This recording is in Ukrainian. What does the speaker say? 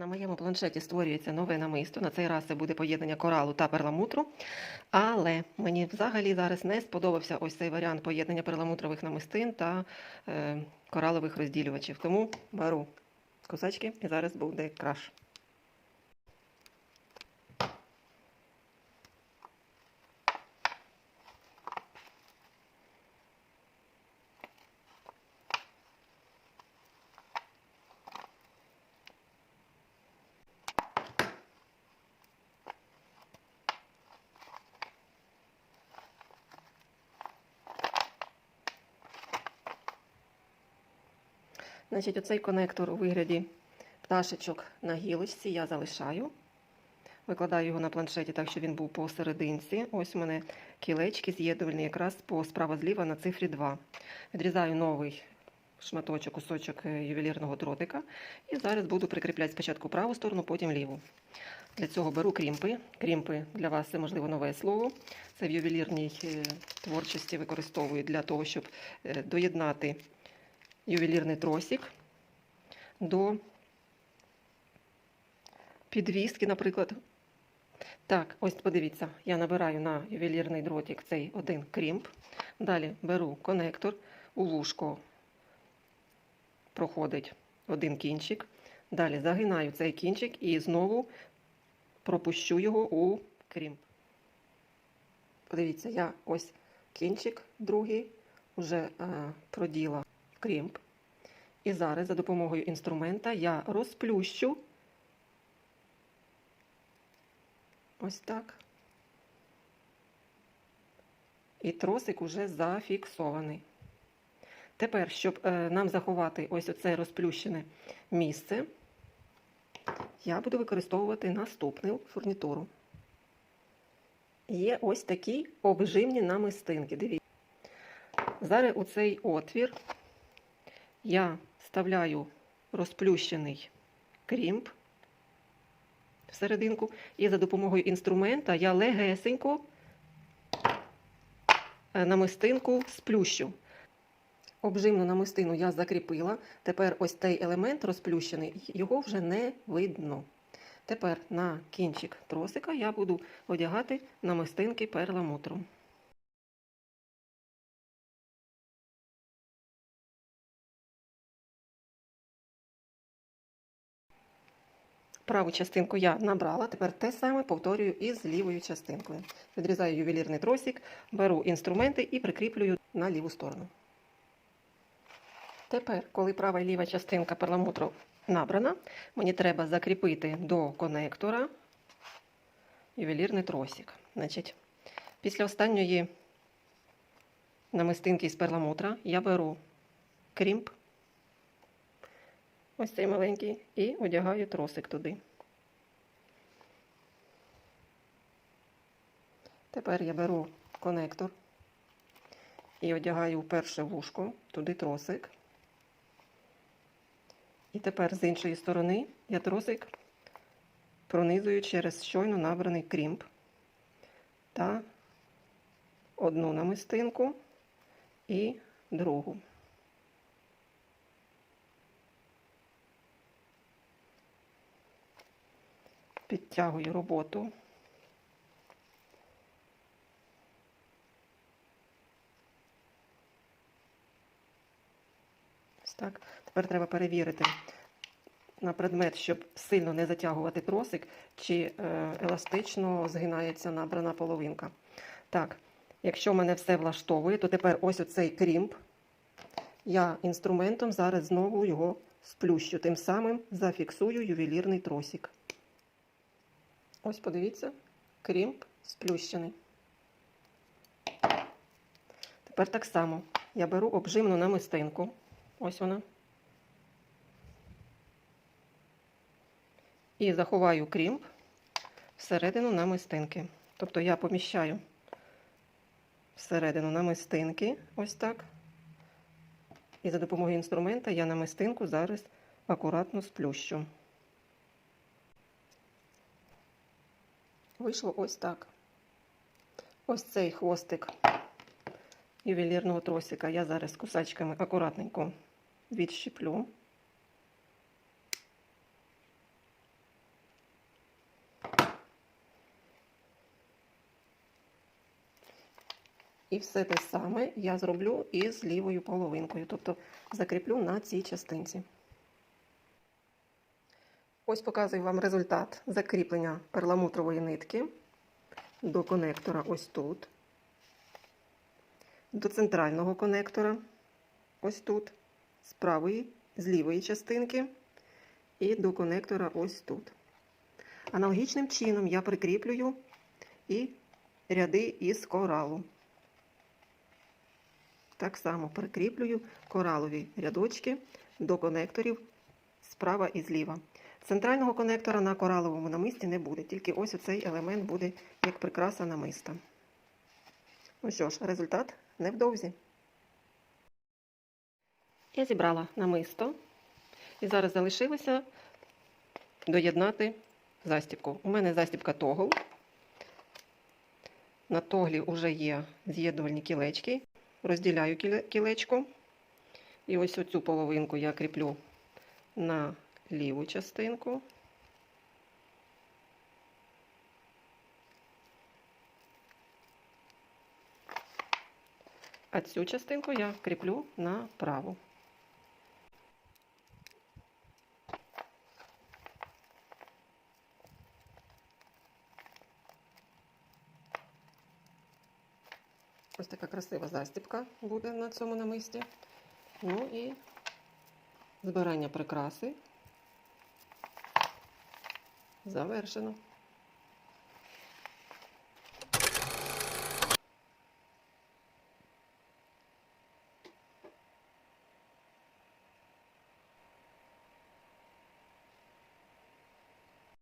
На моєму планшеті створюється нове намисто. На цей раз це буде поєднання коралу та перламутру. Але мені взагалі зараз не сподобався ось цей варіант поєднання перламутрових намистин та е, коралових розділювачів. Тому беру косачки і зараз буде краш. Значить, оцей конектор у вигляді пташечок на гілочці я залишаю. Викладаю його на планшеті так, щоб він був посерединці. Ось у мене кілечки з'єднувальні якраз по справа зліва на цифрі 2. Відрізаю новий шматочок, кусочок е, ювелірного дротика. І зараз буду прикріпляти спочатку праву сторону, потім ліву. Для цього беру крімпи. Крімпи для вас це можливо нове слово. Це в ювелірній е, творчості використовують для того, щоб е, доєднати ювелірний тросик до підвіски, наприклад. Так, ось подивіться, я набираю на ювелірний дротик цей один крімп. Далі беру конектор, у вушко проходить один кінчик. Далі загинаю цей кінчик і знову пропущу його у крімп. Подивіться, я ось кінчик другий вже е, проділа крімп. І зараз за допомогою інструмента я розплющу ось так. І тросик уже зафіксований. Тепер, щоб е, нам заховати ось оце розплющене місце, я буду використовувати наступну фурнітуру. Є ось такі обжимні намистинки. Дивіться. Зараз у цей отвір я вставляю розплющений крімп всерединку, і за допомогою інструмента я легесенько е, намистинку сплющу. Обжимну намистину я закріпила. Тепер ось цей елемент розплющений, його вже не видно. Тепер на кінчик тросика я буду одягати намистинки перламутром. Праву частинку я набрала, тепер те саме повторюю і з лівою частинкою. Відрізаю ювелірний тросик, беру інструменти і прикріплюю на ліву сторону. Тепер, коли права і ліва частинка перламутру набрана, мені треба закріпити до конектора ювелірний тросик. Значить, після останньої намистинки з перламутра я беру крімп, ось цей маленький, і одягаю тросик туди. Тепер я беру конектор і одягаю перше вушко, туди тросик. І тепер з іншої сторони я тросик пронизую через щойно набраний крімп та одну намистинку і другу. Підтягую роботу. Ось так. Тепер треба перевірити на предмет, щоб сильно не затягувати тросик, чи е, еластично згинається набрана половинка. Так, якщо мене все влаштовує, то тепер ось оцей крімп. Я інструментом зараз знову його сплющу. Тим самим зафіксую ювелірний тросик. Ось подивіться, крімп сплющений. Тепер так само я беру обжимну намистинку. Ось вона. І заховаю крімп всередину намистинки. Тобто я поміщаю всередину намистинки, ось так. І за допомогою інструмента я намистинку зараз акуратно сплющу. вийшло ось так. Ось цей хвостик ювелірного тросика. Я зараз кусачками акуратненько відщіплю. І все те саме я зроблю і з лівою половинкою, тобто закріплю на цій частинці. Ось показую вам результат закріплення перламутрової нитки до конектора ось тут, до центрального конектора ось тут, з правої, з лівої частинки і до конектора ось тут. Аналогічним чином я прикріплюю і ряди із коралу. Так само прикріплюю коралові рядочки до конекторів справа і зліва. Центрального конектора на кораловому намисті не буде, тільки ось оцей елемент буде як прикраса намиста. Ну що ж, результат невдовзі. Я зібрала намисто і зараз залишилося доєднати застібку. У мене застібка тогл. На тоглі вже є з'єднувальні кілечки. Розділяю кілечко. І ось оцю половинку я кріплю на ліву частинку. А цю частинку я кріплю на праву. Ось така красива застібка буде на цьому намисті. Ну і збирання прикраси завершено.